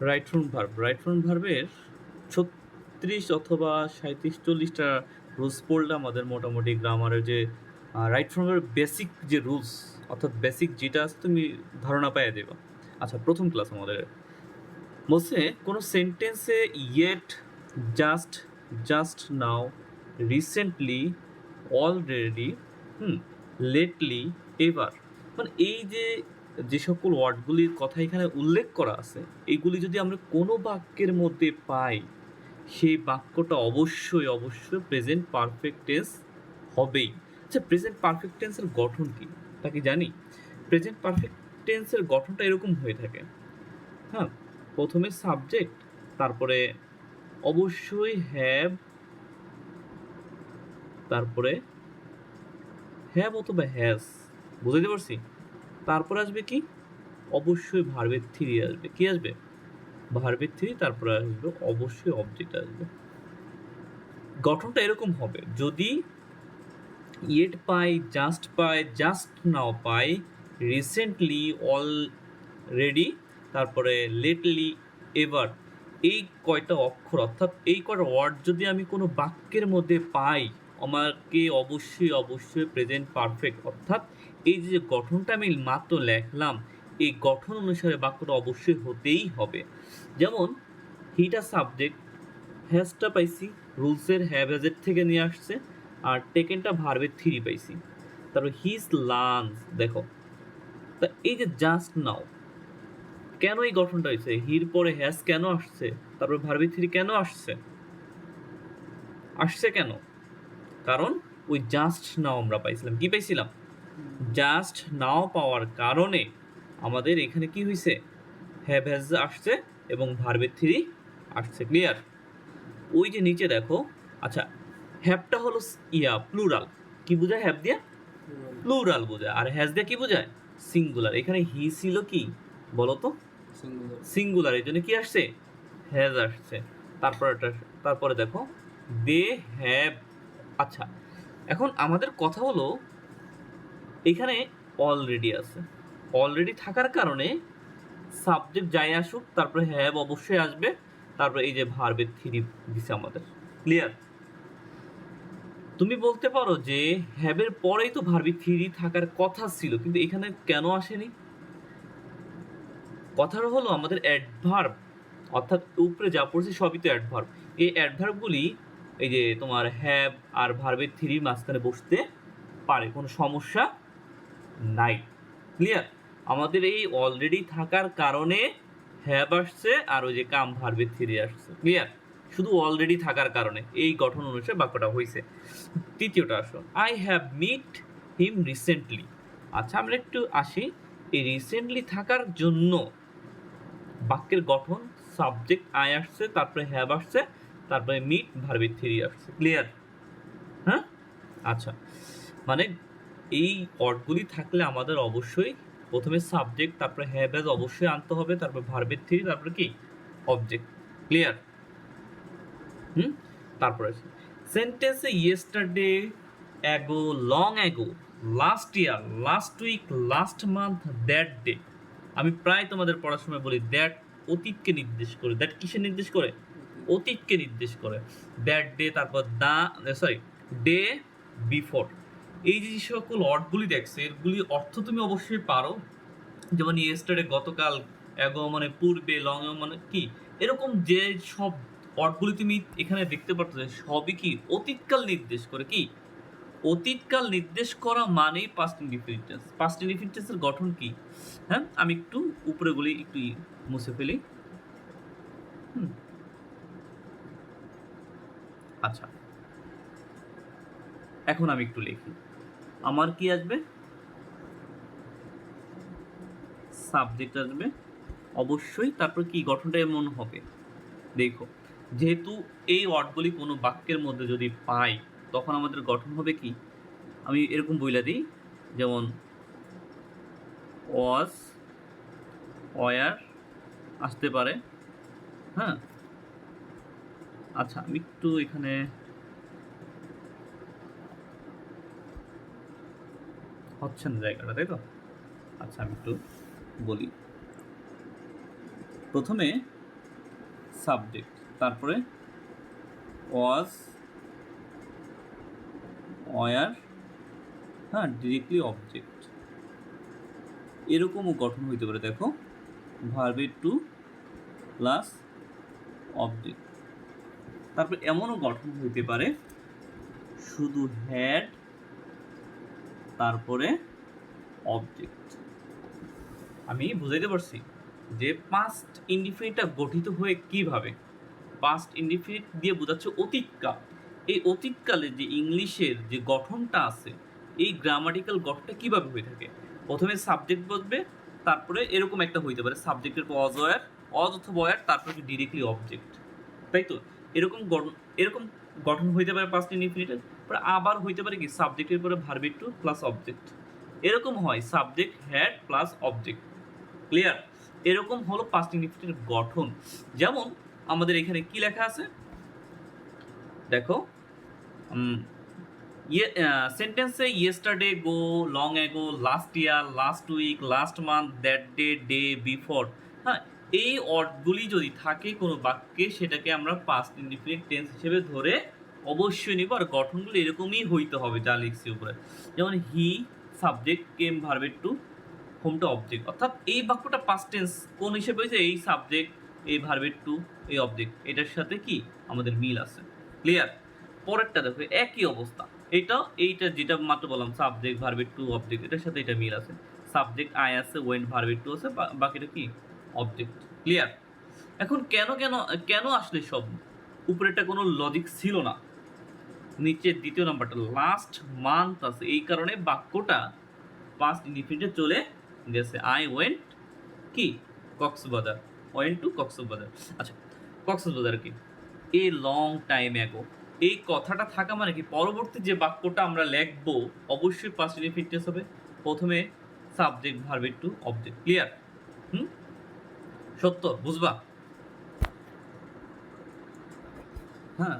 Right front verb right front ভার্বের ছত্রিশ অথবা সাঁত্রিশ চল্লিশটা রুলস পড়লে আমাদের মোটামুটি গ্রামারের যে রাইট ফ্রন্টের বেসিক যে রুলস অর্থাৎ বেসিক যেটা আছে তুমি ধারণা পাইয়ে দেবা। আচ্ছা প্রথম ক্লাস আমাদের। বলছে, কোনো সেন্টেন্সে yet just just now recently already hmm lately এবার মানে এই যে যে সকল ওয়ার্ডগুলির কথা এখানে উল্লেখ করা আছে এইগুলি যদি আমরা কোনো বাক্যের মধ্যে পাই, সেই বাক্যটা অবশ্যই অবশ্যই প্রেজেন্ট পারফেক্ট টেন্স হবেই। আচ্ছা প্রেজেন্ট পারফেক্ট টেন্সের গঠন কি? তা কি জানি? প্রেজেন্ট পারফেক্ট টেন্সের গঠনটা এরকম হয়ে থাকে। হ্যাঁ প্রথমে সাবজেক্ট তারপরে অবশ্যই হ্যাভ তারপরে হ্যাভ অথবা হ্যাজ বুঝতে পারছি? তারপর আসবে কি? অবশ্যই ভার্বের থ্রি আসবে। কি আসবে? ভার্বের থ্রি তারপরে আসবে অবশ্যই অবজেক্ট আসবে। গঠনটা এরকম হবে। যদি ইয়েট পাই জাস্ট পাই জাস্ট নাও পাই রিসেন্টলি অলরেডি তারপরে লেটলি এভার এই কয়টা অক্ষর, অর্থাৎ এই কয়টা ওয়ার্ড যদি আমি কোনো বাক্যের মধ্যে পাই, আমাকে অবশ্যই অবশ্যই প্রেজেন্ট পারফেক্ট অর্থাৎ এই যে গঠনটা আমি মাত্র লেখলাম, এই গঠন অনুসারে বাক্যটা অবশ্যই হতেই হবে। যেমন হিটা সাবজেক্ট হ্যাজটা পাইছি রুলসের হ্যাভ হ্যাজের থেকে নিয়ে আসছে, আর টেকেনটা ভার্বের থ্রি পাইছি। তারপর হিজ লান্স দেখো। তা এই যে জাস্ট নাও কেন এই গঠনটা হয়েছে? হির পরে হ্যাজ কেন আসছে? তারপর ভার্বের থ্রি কেন আসছে? আসছে কেন? কারণ ওই জাস্ট নাও আমরা পাইছিলাম। কি পাইছিলাম? জাস্ট নাও পাওয়ার কারণে আমাদের এখানে কি হয়েছে হ্যাভ হ্যাজ আসছে এবং ভার্বের থ্রি আসছে ক্লিয়ার ওই যে নিচে দেখো আচ্ছা হ্যাভটা হলো ইয়া প্লুরাল কি বোঝায় হ্যাভ দিয়ে? প্লুরাল বোঝায়। আর হ্যাজ দিয়ে কি বোঝায়? সিঙ্গুলার এখানে হি ছিল কি? বলো তো। সিঙ্গুলার সিঙ্গুলার এই জন্য কি আসছে? হ্যাজ আসছে। তারপরে তারপরে দেখো দে হ্যাভ আচ্ছা এখন আমাদের কথা হলো এখানে অলরেডি আছে। অলরেডি থাকার কারণে সাবজেক্ট যাই আসুক, তারপরে হ্যাভ অবশ্যই আসবে। তারপরে এই যে ভার্বের থ্রি দিছে আমাদের। ক্লিয়ার তুমি বলতে পারো যে হ্যাবের পরেই তো ভার্বি থ্রি থাকার কথা ছিল, কিন্তু এখানে কেন আসেনি? কথাটা হলো আমাদের অ্যাডভার্ব অর্থাৎ উপরে যা পড়ছে সবই তো অ্যাডভার্ব এই অ্যাডভার্বগুলি এই যে তোমার হ্যাভ আর ভার্বের থ্রির মাঝখানে বসতে পারে, কোনো সমস্যা নাই ক্লিয়ার আমাদের এই অলরেডি থাকার কারণে হ্যাব আসছে আর ওই যে কাম ভার্বের থ্রি আসছে। ক্লিয়ার শুধু অলরেডি থাকার কারণে। এই গঠন অনুসারে বাক্যটা হয়েছে তৃতীয়টা আসো। I have meet him recently আচ্ছা আমরা একটু আসি। এই রিসেন্টলি থাকার জন্য বাক্যের গঠন সাবজেক্ট আই আসছে, তারপরে হ্যাভ আসছে, তারপরে মিট ভার্বের থ্রি আসছে। ক্লিয়ার হ্যাঁ? আচ্ছা। মানে এই অর্ডগুলি থাকলে আমাদের অবশ্যই প্রথমে সাবজেক্ট তারপরে হ্যাভ হ্যাজ অবশ্যই আনতে হবে, তারপর ভার্বের থ্রি তারপরে কি? অবজেক্ট ক্লিয়ার হুম? তারপরে সেন্টেন্সে yesterday ago long ago last year last week last month that day আমি প্রায় তোমাদের পড়াশোনায় বলি দ্যাট অতীতকে নির্দেশ করে। দ্যাট কিসে নির্দেশ করে? অতীতকে নির্দেশ করে। দ্যাট ডে তারপর দা সরি ডে বিফোর এই যে সকল অর্থগুলি দেখছ, এগুলি অর্থ তুমি অবশ্যই পারো। যেমন ইয়েস্টারডে গতকাল এগো মানে পূর্বে লং মানে কি? এরকম যে সব অর্থগুলি তুমি এখানে দেখতে পাচ্ছ সবই কি অতীতকাল নির্দেশ করে? কি? অতীতকাল নির্দেশ করা মানেই পাস্ট ইনডিফিনিট টেন্স পাস্ট টেন্সের গঠন কি? হ্যাঁ আমি একটু উপরেগুলি একটু মুছে ফেলি। হুম। আচ্ছা। এখন আমি একটু লিখি। আমার কি আসবে? সাবজেক্ট আসবে। অবশ্যই তারপর কি গঠনটা এমন হবে? দেখো, যেহেতু এই ওয়ার্ডগুলি কোনো বাক্যের মধ্যে যদি পাই, তখন আমাদের গঠন হবে কি? আমি এরকম বইলা দিই, যেমন ওয়াজ ওয়ার আসতে পারে। হ্যাঁ? আচ্ছা আমি একটু এখানে হচ্ছে না জায়গাটা, তাই তো? আচ্ছা আমি একটু বলি। প্রথমে সাবজেক্ট তারপরে ওয়াজ ওয়ার হ্যাঁ ডিরেক্টলি অবজেক্ট এরকমও গঠন হইতে পারে, দেখো ভার্বের টু প্লাস অবজেক্ট তারপর এমনও গঠন হইতে পারে, শুধু হ্যাড তারপরে অবজেক্ট আমি বুঝাইতে পারছি যে পাস্ট ইনডিফিনিটটা গঠিত হয়ে কীভাবে? পাস্ট ইনডিফিনিট দিয়ে বোঝাচ্ছে অতীতকাল। এই অতীতকালে যে ইংলিশের যে গঠনটা আছে, এই গ্রামাটিক্যাল গঠনটা কীভাবে হয়ে থাকে? প্রথমে সাবজেক্ট বসবে, তারপরে এরকম একটা হইতে পারে। সাবজেক্টের পর অজ ওয়ার অজ অথবা ওয়ার তারপরে ডিরেক্টলি অবজেক্ট তাই তো এরকম গঠন এরকম গঠন হইতে পারে পাস্ট ইনডিফিনিটের আবার হইতে পারে কি সাবজেক্টের পরে ভার্বিট টু প্লাস অবজেক্ট এরকম হয় subject had plus object clear এরকম হলো পাস্ট ইনডিফিনিটের গঠন। যেমন আমাদের এখানে কি লেখা আছে? দেখো সেন্টেন্সে yesterday ago long ago last year last week last month that day day before হ্যাঁ এই অর্থগুলি যদি থাকে কোনো বাক্যে, সেটাকে আমরা পাস্ট ইনডিফিনিট টেন্স হিসেবে ধরে অবশ্যই নিব, আর গঠনগুলো এরকমই হইতে হবে যা লিখছি উপরে। যেমন হি সাবজেক্ট কেম ভার্বেট টু হোম টু অবজেক্ট অর্থাৎ এই বাক্যটা পাস্ট টেন্স কোন হিসেবে হয়েছে? এই সাবজেক্ট এই ভার্বেট টু এই অবজেক্ট এটার সাথে কি? আমাদের মিল আছে। ক্লিয়ার পরেরটা দেখো, একই অবস্থা। এটাও, এইটা যেটা মাত্র বললাম সাবজেক্ট ভার্বেট টু অবজেক্ট এটার সাথে এটা মিল আছে। সাবজেক্ট আই আছে ওয়েন ভার্বেট টু আছে বাকিটা কি? অবজেক্ট ক্লিয়ার এখন কেন কেন কেন আসলে সব? উপরেটা কোনো লজিক ছিল না। নিচের দ্বিতীয় নাম্বারটা লাস্ট মান্থ আছে। এই কারণে বাক্যটা পাস্ট ইনডিফিনিটে চলে গেছে। আই ওয়েন্ট কি? Cox's Bazar. Went to Cox's Bazar. আচ্ছা কক্সবাজার কি? এ লং টাইম অ্যাগো এই কথাটা থাকা মানে কি? পরবর্তী যে বাক্যটা আমরা লিখব, অবশ্যই পাস্ট ইনডিফিনিটেস হবে। প্রথমে সাবজেক্ট ভার্বেট টু অবজেক্ট ক্লিয়ার হুম? সত্য? বুঝবা? হ্যাঁ।